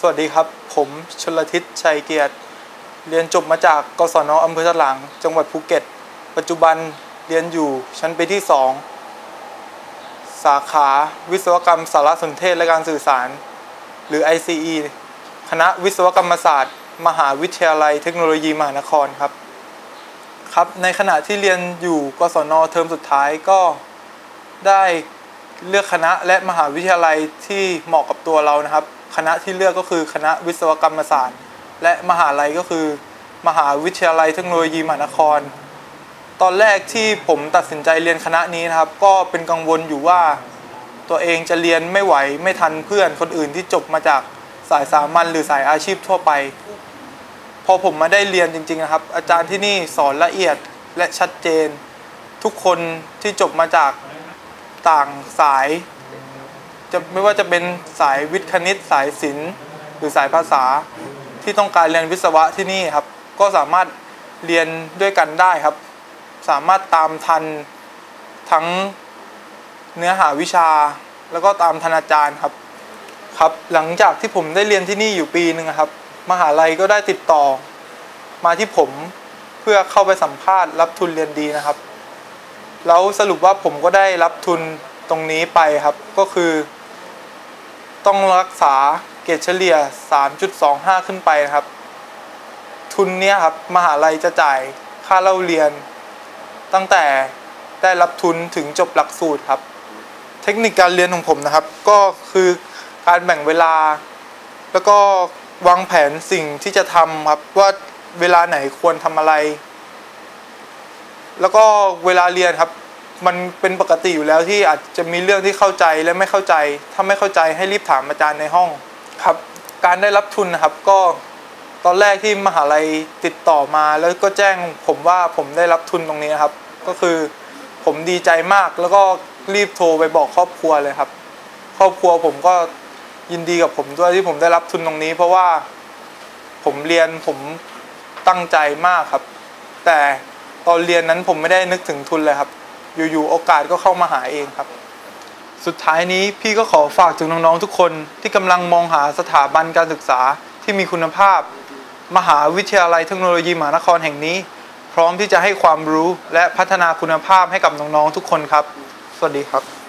สวัสดีครับ ผมชลทิศชัยเกียรติ เรียนจบมาจากกศนอำเภอถลางจังหวัดภูเก็ต ปัจจุบันเรียนอยู่ชั้นปีที่ 2 สาขาวิศวกรรมสารสนเทศและการสื่อสาร หรือ ICE คณะวิศวกรรมศาสตร์ มหาวิทยาลัยเทคโนโลยีมหานครครับ ครับในขณะที่เรียนอยู่กศนเทอมสุดท้ายก็ได้เลือกคณะและมหาวิทยาลัยที่เหมาะกับตัวเรานะครับ คณะที่เลือกก็คือคณะวิศวกรรมศาสตร์ และมหาลัยก็คือ มหาวิทยาลัยเทคโนโลยีมหานคร ตอนแรกที่ผมตัดสินใจเรียนคณะนี้นะครับ ก็เป็นกังวลอยู่ว่า ตัวเองจะเรียนไม่ไหวไม่ทันเพื่อนคนอื่นที่จบมาจากสายสามัญหรือสายอาชีพทั่วไป พอผมมาได้เรียนจริง ๆนะครับ อาจารย์ที่นี่สอนละเอียดและชัดเจน ทุกคนที่จบมาจากต่างสาย จะไม่ว่าจะเป็นสายวิทย์คณิต สายศิลป์หรือสายภาษาที่ต้องการเรียนวิศวะที่นี่ครับ ก็สามารถเรียนด้วยกันได้ครับ สามารถตามทันทั้งเนื้อหาวิชา แล้วก็ตามทันอาจารย์ครับครับ หลังจากที่ผมได้เรียนที่นี่อยู่ปีหนึ่งครับ มหาลัยก็ได้ติดต่อ มาที่ผมเพื่อเข้าไปสัมภาษณ์รับทุนเรียนดีนะครับ แล้วสรุปว่าผมก็ได้รับทุนตรงนี้ไปครับ ก็คือ ต้องรักษาเกรดเฉลี่ย 3.25 ขึ้นไปนะครับ ทุนเนี้ยครับมหาลัยจะจ่ายค่าเล่าเรียน ตั้งแต่ได้รับทุนถึงจบหลักสูตรครับ เทคนิคการเรียนของผมนะครับ ก็คือการแบ่งเวลา แล้วก็วางแผนสิ่งที่จะทำครับว่าเวลาไหนควรทำอะไร แล้วก็เวลาเรียนครับ มันเป็นปกติอยู่แล้วที่อาจจะมีเรื่องที่เข้าใจและไม่เข้าใจ ถ้าไม่เข้าใจให้รีบถามอาจารย์ในห้องครับ การได้รับทุนนะครับก็ตอนแรกที่มหาลัยติดต่อมาแล้วก็แจ้งผมว่าผมได้รับทุนตรงนี้นะครับ ก็คือผมดีใจมากแล้วก็รีบโทรไปบอกครอบครัวเลยครับ ครอบครัวผมก็ยินดีกับผมด้วยที่ผมได้รับทุนตรงนี้ เพราะว่าผมเรียนผมตั้งใจมากครับ แต่ตอนเรียนนั้นผมไม่ได้นึกถึงทุนเลยครับ อยู่ๆโอกาสก็เข้ามาหาเองครับ สุดท้ายนี้พี่ก็ขอฝากถึงน้องๆทุกคนที่กำลังมองหาสถาบันการศึกษาที่มีคุณภาพ มหาวิทยาลัยเทคโนโลยีมหานครแห่งนี้ พร้อมที่จะให้ความรู้และพัฒนาคุณภาพให้กับน้องๆทุกคนครับ สวัสดีครับ